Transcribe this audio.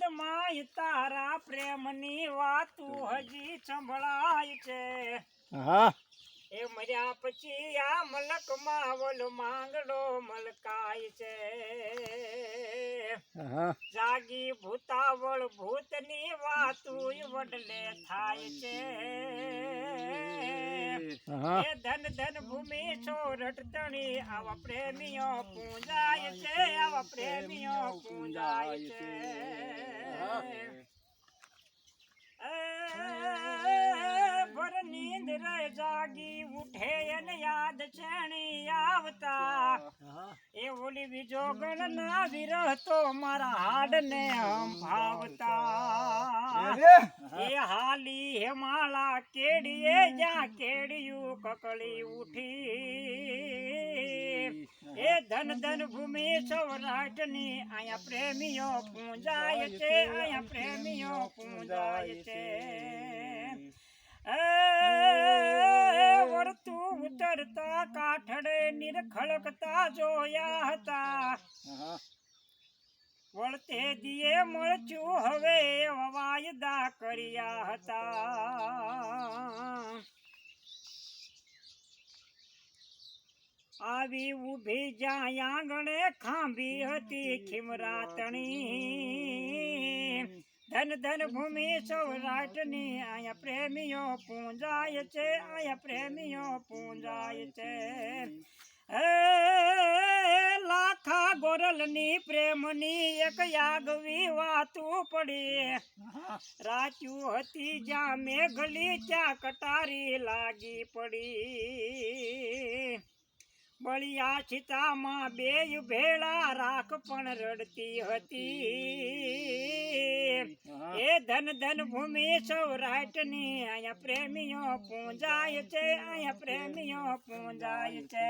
પદમાં તારા પ્રેમની વાત હજી સંભળાય છે. હા. એ મર્યા પછી આ મલક માવલ માંગડો મલકાય છે. જાગી ભૂતાવળ ભૂતની વાતું વડલે થાય છે. એ ધન ધન ભૂમિ છોરટ તણી આવા પ્રેમીઓ પૂંજાય છે આવા પ્રેમીઓ પૂંજાય છે. જાગી ઉઠે એને યાદ છેણી આવતા. એ ઓલી બીજો ગણ ના વિરહ તો મારા હાડ ને ભાવતા એ હાલી હેમાળા કેડીએ જ્યાં કેડિયું કકળી ઉઠી. એ ધન ધન ભૂમિ સૌરાષ્ટ્રની અહીંયા પ્રેમીઓ પૂંજાય છે અહીંયા પ્રેમીઓ પૂંજાય છે એ વળતું ઉતરતા કાઠડે નિરખળકતા જોયા હતા. વળતે દિયે મળચું હવે વાયદા કર્યા હતા. આવી ઊભી જ્યાં આંગણે ખાંભી હતી ખીમરાતણી. ધન ધન ભૂમિ સૌરાષ્ટ્રની અહીંયા પ્રેમીઓ પૂંજાય છે અહીંયા પ્રેમીઓ પૂંજાય છે હે લાખા ગોરલની પ્રેમની એક યાગવી વાતું પડી રાચ્યું હતી જ્યાં મેઘલી ત્યાં કટારી લાગી પડી બળિયા છીતામાં બે ભેળા રાખ પણ રડતી હતી. એ ધન ધન ભૂમિ સૌરાષ્ટ્રની અહીંયા પ્રેમીઓ પૂંજાય છે, અહીંયા પ્રેમીઓ પૂંજાય છે.